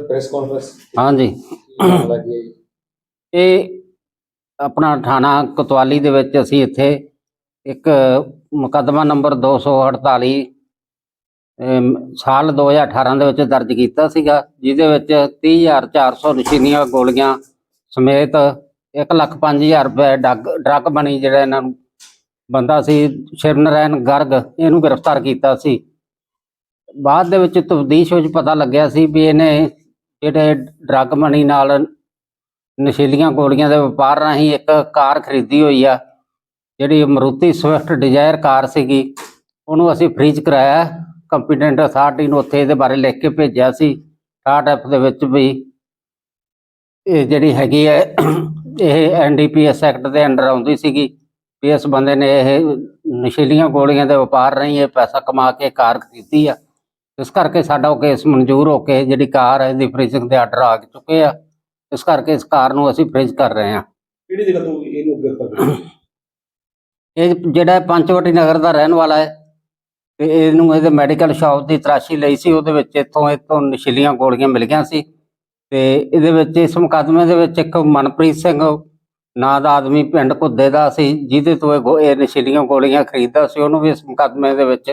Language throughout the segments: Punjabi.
ਪ੍ਰੈਸ ਕਾਨਫਰੰਸ ਹਾਂਜੀ। ਲੱਗੀ ਹੈ ਜੀ? ਇਹ ਆਪਣਾ ਥਾਣਾ ਕੋਤਵਾਲੀ ਦੇ ਵਿੱਚ ਅਸੀਂ ਇੱਥੇ ਇੱਕ ਮੁਕੱਦਮਾ ਨੰਬਰ 248 ਅਮ, ਸਾਲ 2018 ਦੇ ਵਿੱਚ ਦਰਜ ਕੀਤਾ ਸੀਗਾ ਜਿਹਦੇ ਵਿੱਚ 30400 ਨਸ਼ੀਲੀਆਂ ਗੋਲੀਆਂ ਸਮੇਤ 105000 ਰੁਪਏ ਡਰੱਗ ਡਰੱਗ ਬਣੀ ਜਿਹੜਾ ਇਹਨਾਂ ਨੂੰ ਬੰਦਾ ਸੀ ਸ਼ਿਵਨਰੈਣ ਗਰਗ, ਇਹਨੂੰ ਗ੍ਰਿਫਤਾਰ ਕੀਤਾ ਸੀ। ਬਾਅਦ ਦੇ ਵਿੱਚ ਤਬਦੀਸ਼ ਵਿੱਚ ਪਤਾ ਲੱਗਿਆ ਸੀ ਵੀ ਇਹਨੇ ਜਿਹੜੇ ਡਰੱਗ ਮਨੀ ਨਾਲ ਨਸ਼ੀਲੀਆਂ ਗੋਲੀਆਂ ਦੇ ਵਪਾਰ ਰਾਹੀਂ ਇੱਕ ਕਾਰ ਖਰੀਦੀ ਹੋਈ ਆ, ਜਿਹੜੀ ਮਰੂਤੀ ਸਵਿਫਟ ਡਿਜ਼ਾਇਰ ਕਾਰ ਸੀਗੀ। ਉਹਨੂੰ ਅਸੀਂ ਫ੍ਰੀਜ ਕਰਾਇਆ। ਕੰਪੀਟੈਂਟ ਅਥਾਰਟੀ ਨੂੰ ਉੱਥੇ ਇਹਦੇ ਬਾਰੇ ਲਿਖ ਕੇ ਭੇਜਿਆ ਸੀ। 68 ਦੇ ਵਿੱਚ ਵੀ ਇਹ ਜਿਹੜੀ ਹੈਗੀ ਹੈ, ਇਹ ਐਨਡੀਪੀਐਸ ਐਕਟ ਦੇ ਅੰਡਰ ਆਉਂਦੀ ਸੀਗੀ। ਵੀ ਇਸ ਬੰਦੇ ਨੇ ਇਹ ਨਸ਼ੀਲੀਆਂ ਗੋਲੀਆਂ ਦੇ ਵਪਾਰ ਰਾਹੀਂ ਇਹ ਪੈਸਾ ਕਮਾ ਕੇ ਕਾਰ ਖਰੀਦੀ ਆ। ਇਸ ਕਰਕੇ ਸਾਡਾ ਉਹ ਕੇਸ ਮਨਜ਼ੂਰ ਹੋ ਕੇ ਜਿਹੜੀ ਕਾਰ ਹੈ ਇਹਦੀ ਫ੍ਰੀਜ਼ਿੰਗ ਦੇ ਆਰਡਰ ਆ ਚੁੱਕੇ ਆ। ਇਸ ਕਰਕੇ ਇਸ ਕਾਰ ਨੂੰ ਅਸੀਂ ਫ੍ਰੀਜ਼ ਕਰ ਰਹੇ ਹਾਂ ਕਿਹੜੀ ਜਗ੍ਹਾ ਤੋਂ ਇਹਨੂੰ ਗ੍ਰਿਫਤਾਰ ਕੀਤਾ? ਇਹ ਜਿਹੜਾ ਪੰਚਵਟੀ ਨਗਰ ਦਾ ਰਹਿਣ ਵਾਲਾ ਹੈ ਤੇ ਇਹਨੂੰ ਇਹਦੇ ਮੈਡੀਕਲ ਸ਼ਾਪ ਦੀ ਤਰਾਸ਼ੀ ਲਈ ਸੀ ਉਹਦੇ ਵਿੱਚ ਇੱਥੋਂ ਇੱਥੋਂ ਨਸ਼ੀਲੀਆਂ ਗੋਲੀਆਂ ਮਿਲ ਗਈਆਂ ਸੀ। ਤੇ ਇਹਦੇ ਵਿੱਚ ਇਸ ਮੁਕੱਦਮੇ ਦੇ ਵਿੱਚ ਇੱਕ ਮਨਪ੍ਰੀਤ ਸਿੰਘ ਨਾਂ ਦਾ ਆਦਮੀ ਪਿੰਡ ਘੁੱਦੇ ਦਾ ਸੀ ਜਿਹਦੇ ਤੋਂ ਇਹ ਗੋ- ਇਹ ਨਸ਼ੀਲੀਆਂ ਗੋਲੀਆਂ ਖਰੀਦਦਾ ਸੀ ਉਹਨੂੰ ਵੀ ਇਸ ਮੁਕੱਦਮੇ ਦੇ ਵਿੱਚ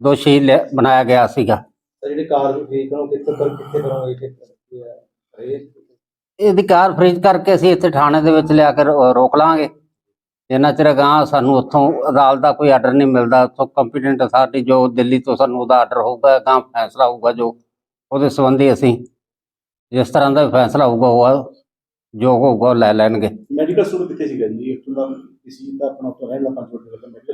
ਦੋਸ਼ੀ ਲਿਆ- ਬਣਾਇਆ ਗਿਆ ਸੀਗਾ। ਤਾਂ ਜਿਹੜੀ ਕਾਰ ਨੂੰ ਠੀਕ ਕਰੋ ਕਿੱਥੇ ਕਰ ਕਿੱਥੇ ਕਰੋਗੇ ਕਿੱਥੇ ਇਹ ਇਹਦੀ ਕਾਰ ਫ੍ਰੀਜ਼ ਕਰਕੇ ਅਸੀਂ ਇੱਥੇ ਥਾਣੇ ਦੇ ਵਿੱਚ ਲਿਆ ਕੇ ਰੋ- ਰੋਕ ਲਾਂਗੇ। ਜਿੰਨਾ ਚਿਰ ਗਾਂ ਸਾਨੂੰ ਉੱਥੋਂ ਅਦਾਲਤ ਦਾ ਕੋਈ ਆਰਡਰ ਨਹੀਂ ਮਿਲਦਾ ਉੱਥੋਂ ਕੰਪੀਟੈਂਟ ਅਥਾਰਟੀ ਜੋ ਦਿੱਲੀ ਤੋਂ ਸਾਨੂੰ ਉਹਦਾ ਆਰਡਰ ਹੋਊਗਾ ਗਾਂ ਫੈਸਲਾ ਹੋਊਗਾ ਜੋ ਉਹਦੇ ਸੰਬੰਧੀ ਅਸੀਂ ਜਿਸ ਤਰ੍ਹਾਂ ਦਾ ਵੀ ਫੈਸਲਾ ਹੋਊਗਾ ਉਹ ਜੋ ਹੋਊਗਾ ਉਹ ਲੈ ਲੈਣਗੇ। ਮੈਡੀਕਲ ਸਟੋਰ ਕਿੱਥੇ ਸੀਗਾ ਜੀ? ਇੱਥੋਂ ਦਾ ਕਿਸੇ ਦਾ ਆਪਣਾ ਉੱਥੋਂ ਰਹਿਣ ਦਾ ਪੰਜ ਮਿੰਟ